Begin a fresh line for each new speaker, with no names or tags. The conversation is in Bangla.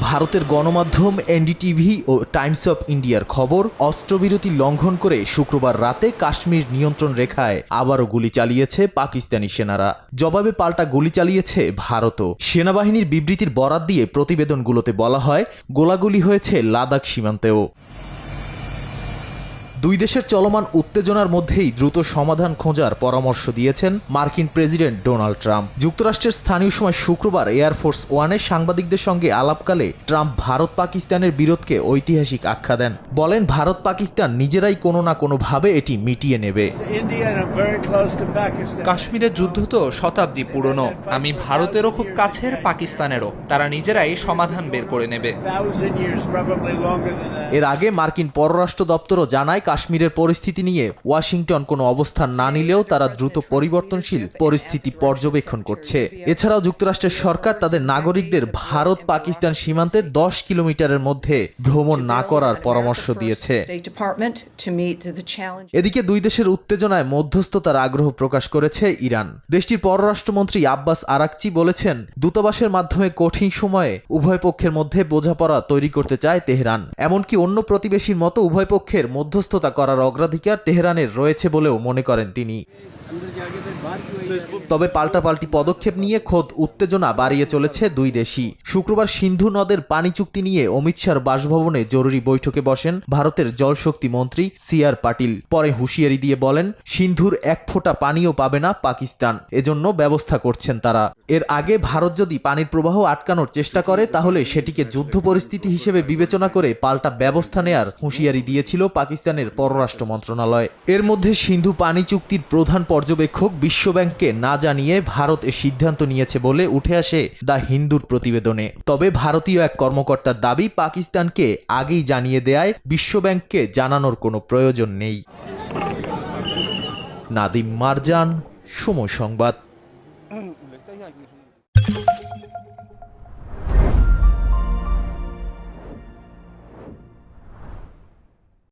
ভারতের গণমাধ্যম এনডিটিভি ও টাইমস অফ ইন্ডিয়ার খবর অস্ত্রবিরতি লঙ্ঘন করে শুক্রবার রাতে কাশ্মীর নিয়ন্ত্রণ রেখায় আবারও গুলি চালিয়েছে পাকিস্তানি সেনারা। জবাবে পাল্টা গুলি চালিয়েছে ভারতও। সেনাবাহিনীর বিবৃতির বরাত দিয়ে প্রতিবেদনগুলোতে বলা হয়, গোলাগুলি হয়েছে লাদাখ সীমান্তেও। দুই দেশের চলমান উত্তেজনার মধ্যেই দ্রুত সমাধান খোঁজার পরামর্শ দিয়েছেন মার্কিন প্রেসিডেন্ট ডোনাল্ড ট্রাম্প। যুক্তরাষ্ট্রের স্থানীয় সময় শুক্রবার এয়ারফোর্স ওয়ানে সাংবাদিকদের সঙ্গে আলাপকালে ট্রাম্প ভারত পাকিস্তানের বিরোধকে ঐতিহাসিক আখ্যা দেন। বলেন ভারত পাকিস্তান নিজেরাই কোনো না কোনোভাবে এটি মিটিয়ে নেবে.
কাশ্মীরের যুদ্ধ তো শতাব্দী পুরনো। আমি ভারতেরও খুব কাছের পাকিস্তানেরও। তারা নিজেরাই সমাধান বের করে নেবে.
এর আগে মার্কিন পররাষ্ট্র দপ্তরও জানায় কাশ্মীরের পরিস্থিতি নিয়ে ওয়াশিংটন কোনো অবস্থান না নিলেও তারা দ্রুত পরিবর্তনশীল পরিস্থিতি পর্যবেক্ষণ করছে। এছাড়াও যুক্তরাষ্ট্রের সরকার তাদের নাগরিকদের ভারত পাকিস্তান সীমান্তের দশ কিলোমিটারের মধ্যে ভ্রমণ না করার পরামর্শ দিয়েছে. এদিকে দুই দেশের উত্তেজনায় মধ্যস্থতার আগ্রহ প্রকাশ করেছে ইরান। দেশটির পররাষ্ট্রমন্ত্রী আব্বাস আরাকচি বলেছেন, দূতাবাসের মাধ্যমে কঠিন সময়ে উভয় পক্ষের মধ্যে বোঝাপড়া তৈরি করতে চায় তেহরান। এমনকি অন্য প্রতিবেশীর মতো উভয় পক্ষের মধ্যস্থতা করার অগ্রাধিকার তেহরানের রয়েছে বলেও মনে করেন তিনি। তবে পাল্টাপাল্টি পদক্ষেপ নিয়ে খোদ উত্তেজনা বাড়িয়ে চলেছে দুই দেশই। শুক্রবার সিন্ধু নদের পানি চুক্তি নিয়ে অমিত শাহর বাসভবনে জরুরি বৈঠকে বসেন ভারতের জলশক্তি মন্ত্রী সি আর পাটিল। পরে হুঁশিয়ারি দিয়ে বলেন, সিন্ধুর এক ফোঁটা পানিও পাবে না পাকিস্তান। এজন্য ব্যবস্থা করছেন তারা। এর আগে ভারত যদি পানির প্রবাহ আটকানোর চেষ্টা করে, তাহলে সেটিকে যুদ্ধ পরিস্থিতি হিসেবে বিবেচনা করে পাল্টা ব্যবস্থা নেয়ার হুঁশিয়ারি দিয়েছিল পাকিস্তানের পররাষ্ট্র মন্ত্রণালয়। এর মধ্যে সিন্ধু পানি চুক্তির প্রধান পর্যবেক্ষক বিশ্বব্যাংককে না জানিয়ে ভারত এ সিদ্ধান্ত নিয়েছে বলে উঠে আসে দ্য হিন্দুর প্রতিবেদনে। তবে ভারতীয় এক কর্মকর্তার দাবি, পাকিস্তানকে আগেই জানিয়ে দেয় বিশ্বব্যাংককে জানানোর কোনো প্রয়োজন নেই। নাদিম মারজান, সময় সংবাদ।